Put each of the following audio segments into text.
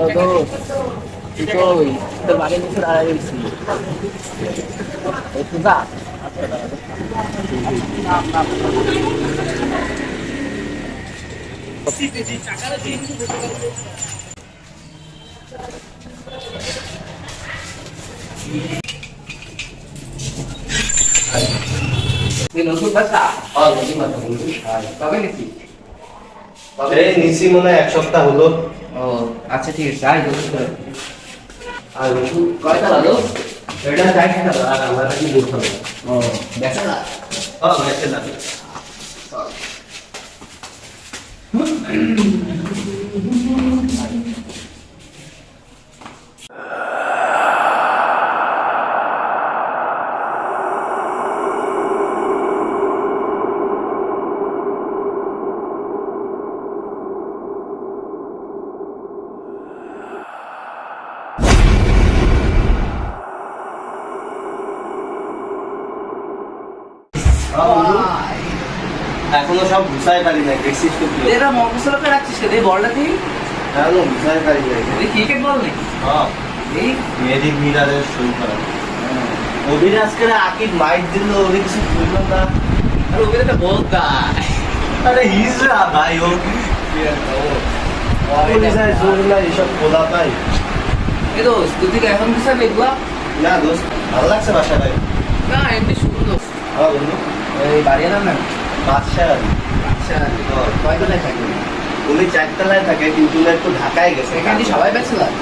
Hello দোস্ত তুই কই তোর বাড়ির নিচে দাঁড়ায় বাসা বলবি কবে নিছি মনে হয় এক সপ্তাহ হলো। ও। আচ্ছা ঠিক আছে আয় দোস্ত আর কয়টা হলো এটা চাই না আর আমার কি দোস্ত হবে। ও। দেখো না? ও মেসে না। এখনও সব গুছাই পারি না দেখছিস তো এরা মফসলকে রাখছিস কেন এই বলটা তুই এখনও গুছাই পারি না তুই ক্রিকেট বল নাকি? হ্যাঁ। এই মেহেদি মিরারের শুরু করা। অভির আজকে আকিব মাইক দিল ওরে কিছু বলল না। আর ওকে একটা বল গায় আরে হিজরা ভাই ও এসব খোলা পাই। এ দোস্ত তুই এখন কিছু এগুলা? না দোস্ত ভালো লাগছে বাসায় ভাই। না এমনি শুরু দোস্ত হ্যাঁ বন্ধু এই বাড়ি এলাম না? বাদশাহ আচ্ছা কয়তলায় থাকি? উনি চারতলায় থাকে কিন্তু একটু ঢাকায় গেছে। এখানে সবাই ব্যাচেলার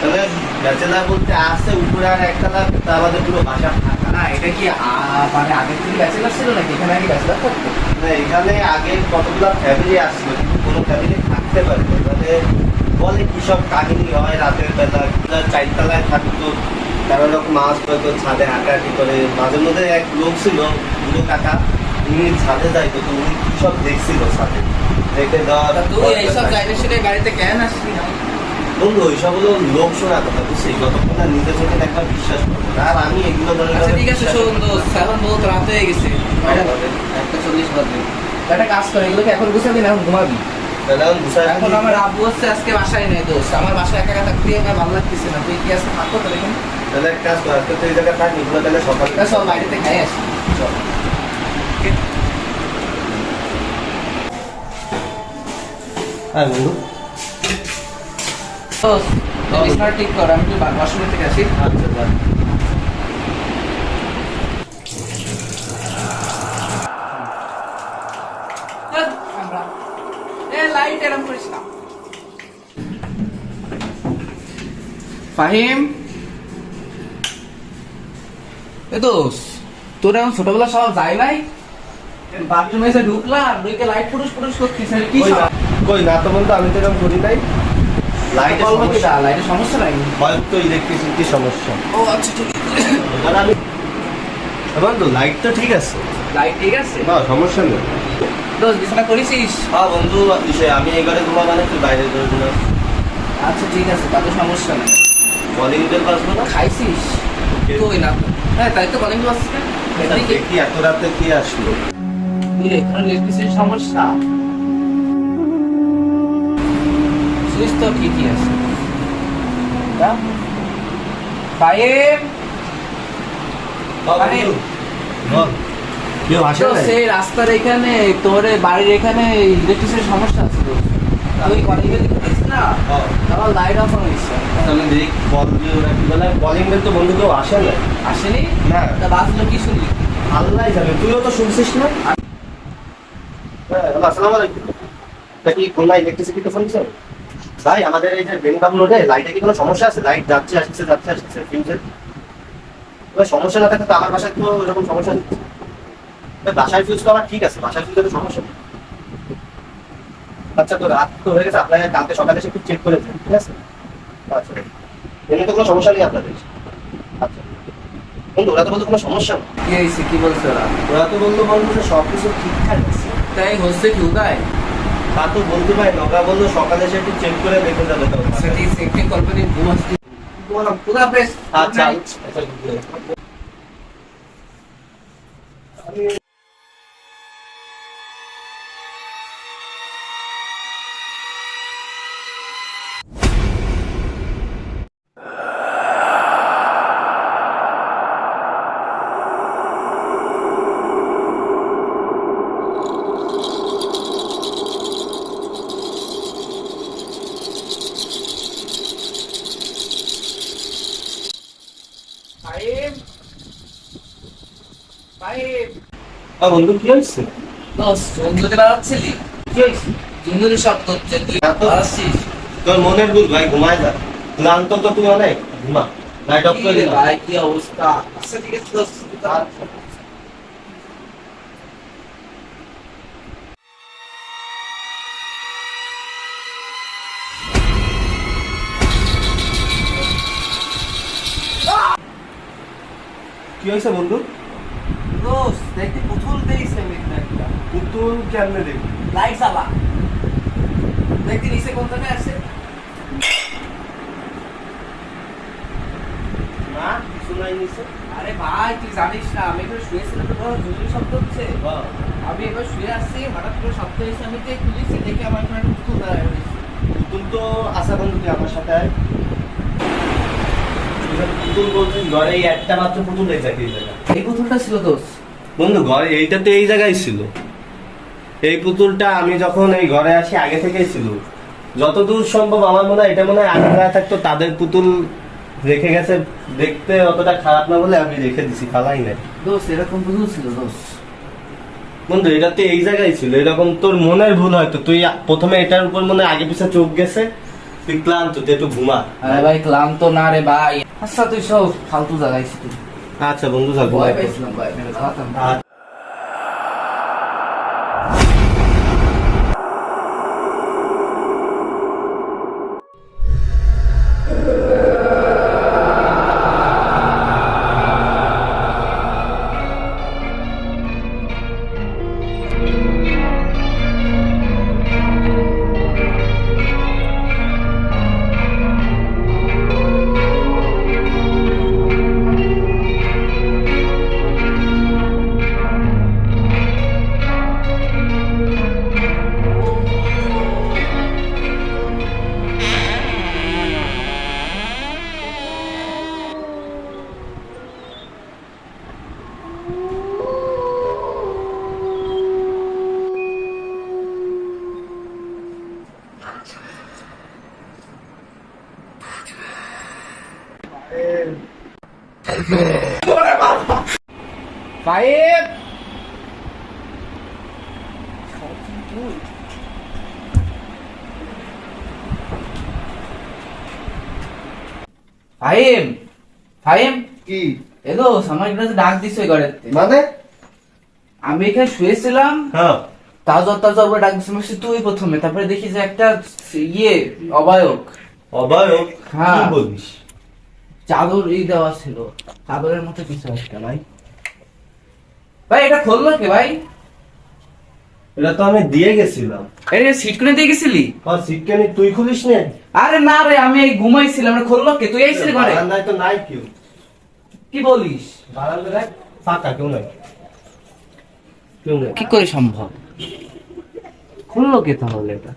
তাহলে ব্যাচেলার বলতে আসছে উপরে আর একতলা তা আমাদের পুরো বাসা ফাঁকা। না এটা কি মানে আগের থেকে ব্যাচেলার ছিল নাকি? এখানে আগে ব্যাচেলার থাকতো না, এখানে আগে কতগুলো ফ্যামিলি আসছিল কিন্তু কোনো ফ্যামিলি থাকতে পারে না। মানে বলে কি সব কাহিনী হয় রাতের বেলা চারতলায় থাকতো। কারও লোক মাছ হয়তো ছাদে হাঁটাহাঁটি করে মাঝে মধ্যে এক লোক ছিল বুড়ো কাকা উনি ছাদে যাইতো তো উনি সব দেখছিল ছাদে? দেখে দেওয়ার গাড়িতে কেন আসবি বন্ধু ওইসব হলো লোক শোনা কথা বুঝছি যতক্ষণ না নিজে চোখে একবার বিশ্বাস করব আর আমি এগুলো মনে আচ্ছা ঠিক আছে শোন দোস্ত এখন বহুত রাত হয়ে গেছে। একটা চল্লিশ বাজে একটা কাজ করে এগুলোকে এখন গুছাবি না এখন ঘুমাবি। এখন আমার আব্বু হচ্ছে আজকে বাসায় নেই দোস্ত। আমার বাসায় একা থাকতে আমার ভালো লাগতেছে না। তুই কি আজকে থাকব তাহলে তাহলে এক কাজ কর আজকে তো এই জায়গায় থাক এগুলো তাহলে সকালে সব বাড়িতে খাই আসি। চল। হ্যাঁ বন্ধু। বিছানা ঠিক কর আমি ওয়াশরুম থেকে আসি। আচ্ছা এ লাইট এরম করিস না। ফাহিম? এ তোর এখন ছোটবেলা সব যাই নাই? বাথরুমে এসে ঢুকলাম ঢুকে লাইট পুরুষ পুরুষ করছিস আর কি কই না তো বন্ধু আমি তো এরকম করি নাই। লাইটের সমস্যা। লাইটের সমস্যা নাই? হয়তো ইলেকট্রিসিটি সমস্যা। ও আচ্ছা ঠিক আছে। আমি বন্ধু লাইট তো ঠিক আছে। লাইট ঠিক আছে? না সমস্যা নেই। দোস বিছানা করেছিস? হ্যাঁ বন্ধু আমি এই ঘরে ঘুমা মানে তুই বাইরে ঘরে ঘুমা। আচ্ছা ঠিক আছে তাতে সমস্যা নেই। কলিং বেল বাজবো না? খাইছিস? কই না হ্যাঁ তাই তো কলিং বাস দেখি এত রাতে কি আসলো? এখানে ইলেকট্রিসিটির সমস্যা। সুইচ তো ঠিকই আছে। তা? পায়ের আরে, বল কেউ আসে তো নাই? সেই রাস্তার এখানে তোর বাড়ির এখানে ইলেকট্রিসিটির সমস্যা আছে? তুই কলিং বেল? না। আমার লাইট অফ হয়েছে তাহলে দেখ বল দিয়ে ওরা কি বলে? কলিং বেল তো বন্ধু কেউ আসে না। আসেনি? না। তা বাজলো কি শুনলি? আল্লাহ জানে। তুইও তো শুনছিস না? হ্যাঁ আসসালামু আলাইকুম। তা কি খুলনা ইলেকট্রিসিটি তো ফোন? ভাই আমাদের এই যে বেনবাবু রোডে লাইটে কি কোনো সমস্যা আছে? লাইট যাচ্ছে আসছে যাচ্ছে আসছে ফিউজের সমস্যা না থাকে তো আমার বাসায় তো এরকম সমস্যা বাসায় ফিউজ তো আমার ঠিক আছে বাসায় ফিউজের তো সমস্যা নেই। আচ্ছা তো রাত তো হয়ে গেছে আপনারা কালকে সকালে এসে একটু চেক করে দেন ঠিক আছে? আচ্ছা এমনি তো কোনো সমস্যা নেই আপনাদের। আচ্ছা কিন্তু ওরা তো বলতো কোনো সমস্যা নেই। কি হয়েছে কি বলছে ওরা? ওরা তো বলল বলব সব কিছু ঠিকঠাক আছে। তাই হচ্ছে কি উগায় তা তো বলতে পারি না ওরা বলল সকালে এসে একটু চেক করে দেখে যাবে তো। সেটি ঘুম আসছে পুরা আচ্ছা। বন্ধু কি হয়েছে? দোষ জঙ্গলে বেড়াচ্ছিলি? কি হয়েছে? জঙ্গলি শব্দ হচ্ছে তুই তোর মনের ভুল ভাই ঘুমায় যা। ক্লান্ত তো তুই অনেক ঘুমা। লাইট অফ করে ভাই কি অবস্থা? আচ্ছা ঠিক আছে দোষ কি হয়েছে বন্ধু? দোষ দেখতে পুতুল দিয়েছে আমি একটা। পুতুল কেমনে দেখবি? লাইট জ্বালা। দেখতে নিচে কোন আছে? না কিছু নাই আরে ভাই তুই জানিস না আমি এখানে শুয়েছিলাম তো বড় শব্দ হচ্ছে আমি এবার শুয়ে আসছি হঠাৎ করে শব্দ হয়েছে আমি খুলেছি দেখে আমার এখানে পুতুল দাঁড়ায় পুতুল তো আসা বন্ধু আমার সাথে পুতুল বলছিস ঘরে এই একটা মাত্র পুতুল এই জায়গায় এই পুতুলটা ছিল দোষ বন্ধু ঘরে এইটা তো এই জায়গায় ছিল। এই পুতুলটা আমি যখন এই ঘরে আসি আগে থেকেই ছিল। যতদূর সম্ভব আমার মনে হয় এটা মনে হয় আগে যারা থাকতো তাদের পুতুল রেখে গেছে দেখতে অতটা খারাপ না বলে আমি রেখে দিছি ফালাই নাই। দোষ এরকম পুতুল ছিল দোষ বন্ধু এটা তো এই জায়গায় ছিল এরকম তোর মনের ভুল হয়তো। তুই প্রথমে এটার উপর মনে হয় আগে পিছে চোখ গেছে তুই ক্লান্ত তুই একটু ঘুমা। আরে ভাই ক্লান্ত না রে ভাই। আচ্ছা তুই সব ফালতু জায়গায় তুই। আচ্ছা বন্ধু থাকব ভাই পাইছিলাম ভাই কি? এ দোষ আমার একটা ডাক দিছে ওই ঘরের মানে? আমি এখানে শুয়েছিলাম। হ্যাঁ। ডাক দিছে তুই প্রথমে। তারপরে দেখি যে একটা ইয়ে অবায়ক। অবায়ক? হ্যাঁ। বলিস? চাদর এই দেওয়া ছিল। চাদরের মতো কিছু একটা ভাই। ভাই এটা খুললো কে ভাই? এটা তো আমি দিয়ে গেছিলাম। এটা সিট দিয়ে গেছিলি? আর সিটকানি তুই খুলিস নে। আরে না রে আমি এই ঘুমাইছিলাম খুললো কে তুই আইছিলি ঘরে? তো নাই কেউ। কি বলিস? দেখ, ফাঁকা কেউ নাই। কেউ নাই। কি করে সম্ভব? খুললো কে তাহলে এটা।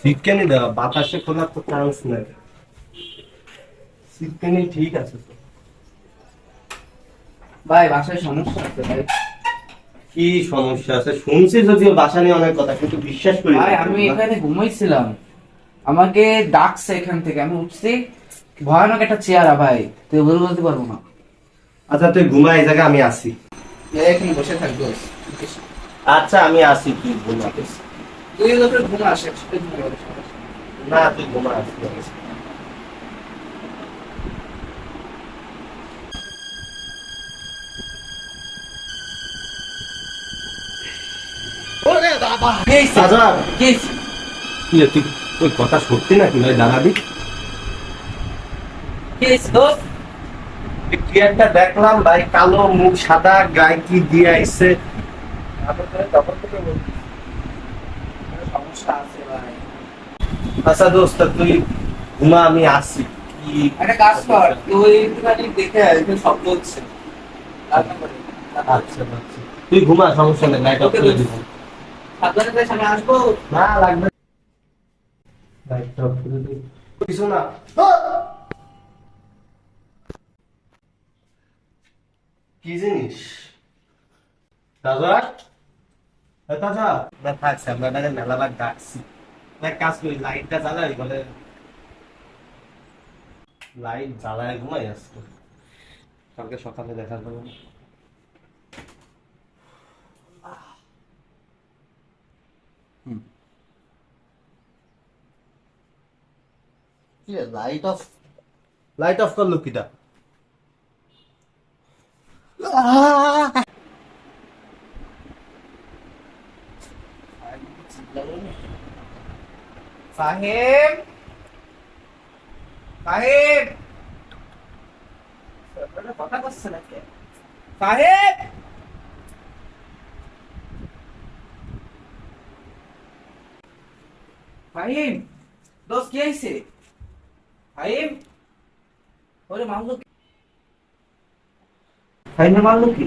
সিটকানি দেওয়া বাতাসে খোলার তো চান্স নাই। সিটকানি ঠিক আছে তো। ভাই বাসায় সমস্যা আছে ভাই। কি সমস্যা আছে? শুনছি যদিও বাসা নিয়ে অনেক কথা কিন্তু বিশ্বাস করি ভাই আমি এখানে ঘুমাইছিলাম। আমাকে ডাকছে এখান থেকে আমি উঠছি। ভয়ানক একটা চেয়ারা ভাই। তুই বলে বলতে পারব না। আচ্ছা তুই ঘুমা এই জায়গায় আমি আসি। এখানে বসে থাকব আচ্ছা আমি আসি তুই ঘুমা। তুই ওদের আসে না তুই ঘুমা আসি সাজা কি কি রে, তুই তোর কথা সত্যি নাকি? ভাই দাঁড়াবি কি একটা দেখলাম? ভাই কালো মুখ সাদা গায়ে কি দিয়ে আইছে। সমস্যা আছে ভাই। আচ্ছা দোস্ত তুই ঘুমা আমি আসি। কি একটা কাজ কর তুই একটুখানি দেখে শব্দ হচ্ছে। আচ্ছা আচ্ছা। তুই ঘুমা সমস্যা নেই লাইট অফ করে দিব। না লাগবে কিছু না। কি জিনিস? দাদা? এ দাদা? না থাকছে আমরা তাকে মেলাবার ডাকছি। না কাজ করি লাইটটা জ্বালাই বলে লাইট জ্বালায় ঘুমাই আজকে। কালকে সকালে দেখা যাবে লাইট অফ লাইট অফ করল কিটা? কথা করছে না কে ফাহিম ফাহিম দোষ কি আইছে ফাহিম ওরে মামলু ফাহিমে মারলো কি